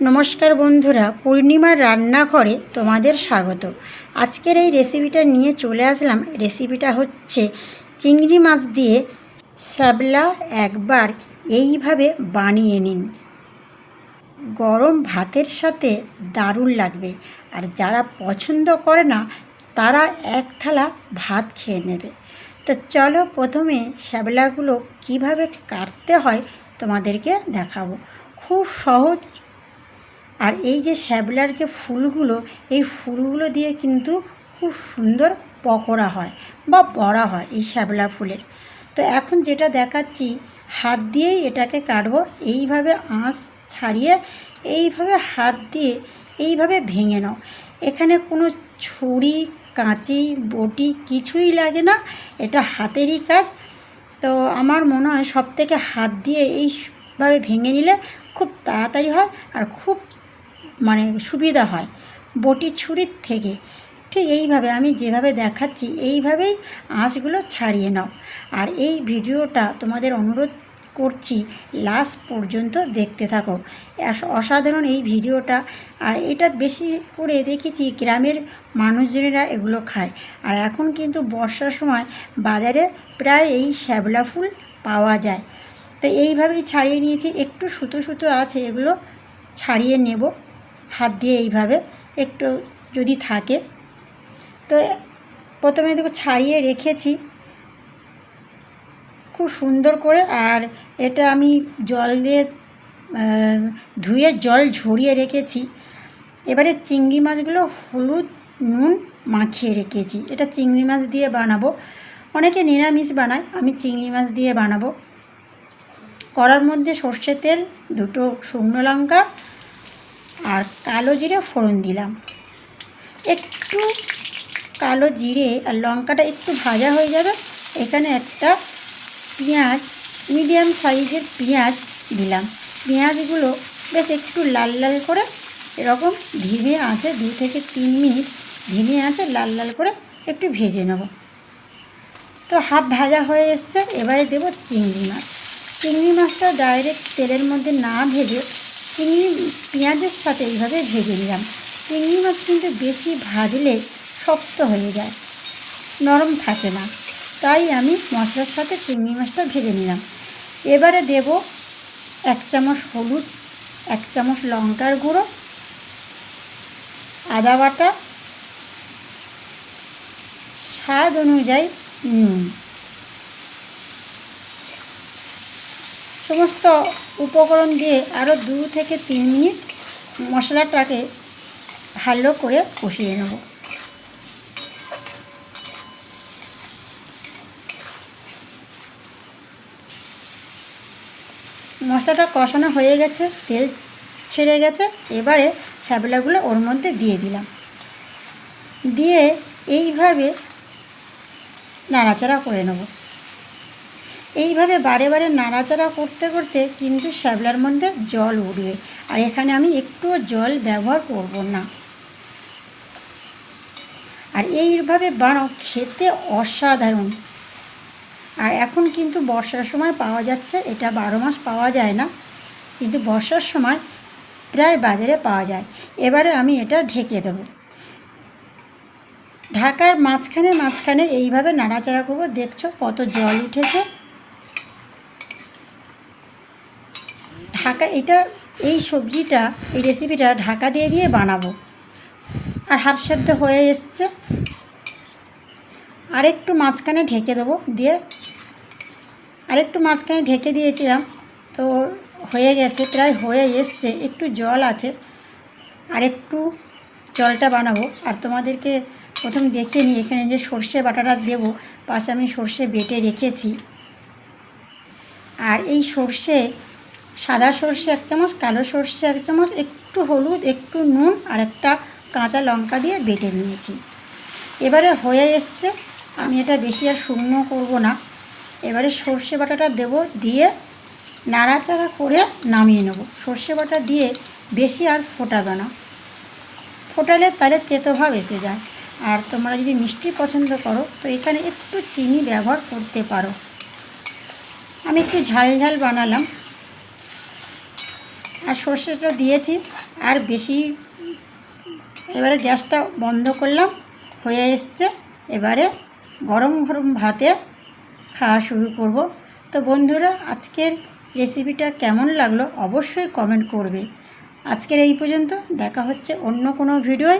নমস্কার বন্ধুরা, পূর্ণিমার রান্নাঘরে তোমাদের স্বাগত। আজকের এই রেসিপিটা নিয়ে চলে আসলাম। রেসিপিটা হচ্ছে চিংড়ি মাছ দিয়ে শ্যাবলা একবার এইভাবে বানিয়ে নিন। গরম ভাতের সাথে দারুণ লাগবে। আর যারা পছন্দ করে না, তারা এক থালা ভাত খেয়ে নেবে। তো চলো প্রথমে শ্যাবলাগুলো কীভাবে কাটতে হয় তোমাদেরকে দেখাবো। খুব সহজ আর এই যে শ্যাবলার যে ফুলগুলো, এই ফুলগুলো দিয়ে কিন্তু খুব সুন্দর পকোড়া হয় বা বড়া হয় এই শ্যাবলা ফুলের। তো এখন যেটা দেখাচ্ছি, হাত দিয়েই এটাকে কাটবো, এইভাবে আঁশ ছাড়িয়ে এইভাবে হাত দিয়ে এইভাবে ভেঙে নাও। এখানে কোনো ছুরি, কাঁচি, বটি কিছুই লাগে না, এটা হাতেরই কাজ। তো আমার মনে হয় সব থেকে হাত দিয়ে এইভাবে ভেঙে নিলে খুব তাড়াতাড়ি হয় আর খুব মানে সুবিধা হয়। বটি ছুরির থেকে। ঠিক এইভাবে আমি যেভাবে দেখাচ্ছি, এইভাবেই আঁশগুলো ছাড়িয়ে নাও। আর এই ভিডিওটা তোমাদের অনুরোধ করছি লাস্ট পর্যন্ত দেখতে থাকো। অস- অসাধারণ এই ভিডিওটা। আর এটা বেশি করে দেখেছি গ্রামের মানুষজনেরা এগুলো খায়। আর এখন কিন্তু বর্ষার সময় বাজারে প্রায় এই শ্যাবলা ফুল পাওয়া যায়। তো এইভাবেই ছাড়িয়ে নিয়েছি। একটু সুতো সুতো আছে এগুলো ছাড়িয়ে নেব। হাত দিয়ে এইভাবে একটু যদি থাকে। তো প্রথমে দেখো ছাড়িয়ে রেখেছি। খুব সুন্দর করে আর এটা আমি জল দিয়ে ধুয়ে জল ঝরিয়ে রেখেছি। এবারে চিংড়ি মাছগুলো হলুদ, নুন মাখিয়ে রেখেছি। এটা চিংড়ি মাছ দিয়ে বানাবো। অনেকে নিরামিষ বানায়, আমি চিংড়ি মাছ দিয়ে বানাবো। কড়ার মধ্যে সর্ষে তেল, দুটো শুকনো লঙ্কা আর কালো জিরে ফোড়ন দিলাম। একটু কালো জিরে আর লঙ্কাটা একটু ভাজা হয়ে যাবে। এখানে একটা পেঁয়াজ, মিডিয়াম সাইজের পেঁয়াজ দিলাম। পেঁয়াজগুলো বেশ একটু লাল লাল করে এরকম ধিমে আছে, দু থেকে তিন মিনিট ধিমে আছে, লাল লাল করে একটু ভেজে নেব। তো হাফ ভাজা হয়ে এসছে, এবারে দেব চিংড়ি মাছ। চিংড়ি মাছটা ডাইরেক্ট তেলের মধ্যে না ভেজে চিংড়ি পেঁয়াজের সাথে এইভাবে ভেজে নিলাম। চিংড়ি মাছ কিন্তু বেশি ভাজলে শক্ত হয়ে যায়, নরম থাকে না। তাই আমি মশলার সাথে চিংড়ি মাছটা ভেজে নিলাম। এবারে দেব এক চামচ হলুদ, এক চামচ লঙ্কার গুঁড়ো, আদা বাটা, স্বাদ অনুযায়ী নুন। সমস্ত উপকরণ দিয়ে আরও দু থেকে তিন মিনিট মশলাটাকে ভালো করে কষিয়ে নেব। মশলাটা কষানো হয়ে গেছে, তেল ছেড়ে গেছে, এবারে শ্যাবলাগুলো ওর মধ্যে দিয়ে দিলাম। দিয়ে এইভাবে নাড়াচাড়া করে নেব। এইভাবে বারে বারে নাড়াচাড়া করতে করতে কিন্তু শ্যাবলার মধ্যে জল উঠবে। আর এখানে আমি একটুও জল ব্যবহার করব না। আর এইভাবে বানাও, খেতে অসাধারণ। আর এখন কিন্তু বর্ষার সময় পাওয়া যাচ্ছে, এটা বারো মাস পাওয়া যায় না, কিন্তু বর্ষার সময় প্রায় বাজারে পাওয়া যায়। এবারে আমি এটা ঢেকে দেবো। ঢাকার মাঝখানে মাঝখানে এইভাবে নাড়াচাড়া করব, দেখছ কত জল উঠেছে। ঢাকা, এটা, এই সবজিটা, এই রেসিপিটা ঢাকা দিয়ে দিয়ে বানাবো। আর হাফ সেদ্ধ হয়ে এসছে। আরেকটু মাঝখানে ঢেকে দেবো, দিয়ে আরেকটু মাঝখানে ঢেকে দিয়েছিলাম, তো হয়ে গেছে, প্রায় হয়ে এসছে, একটু জল আছে। আরেকটু জলটা বানাবো। আর তোমাদেরকে প্রথম দেখিয়ে নিই, এখানে যে সর্ষে বাটাটা দেবো, পাশে আমি সর্ষে বেটে রেখেছি। আর এই সর্ষে সাদা সর্ষে এক চামচ, কালো সর্ষে এক চামচ, একটু হলুদ, একটু নুন আর একটা কাঁচা লঙ্কা দিয়ে বেটে নিয়েছি। এবারে হয়ে এসছে, আমি এটা বেশি আর শুকনো করব না। এবারে সর্ষে বাটাটা দেব দিয়ে নাড়াচাড়া করে নামিয়ে নেব। সর্ষে বাটা দিয়ে বেশি আর ফোটাবে না। ফোটালে তাহলে তেতো ভাব এসে যায়। আর তোমরা যদি মিষ্টি পছন্দ করো, তো এখানে একটু চিনি ব্যবহার করতে পারো। আমি একটু ঝাল ঝাল বানালাম। আর সর্ষেটা দিয়েছি আর বেশি এবারে গ্যাসটা বন্ধ করলাম, হয়ে এসছে। এবারে গরম গরম ভাতে খাওয়া শুরু করব। তো বন্ধুরা, আজকের রেসিপিটা কেমন লাগল অবশ্যই কমেন্ট করবে। আজকের এই পর্যন্ত দেখা হচ্ছে অন্য কোনো ভিডিওয়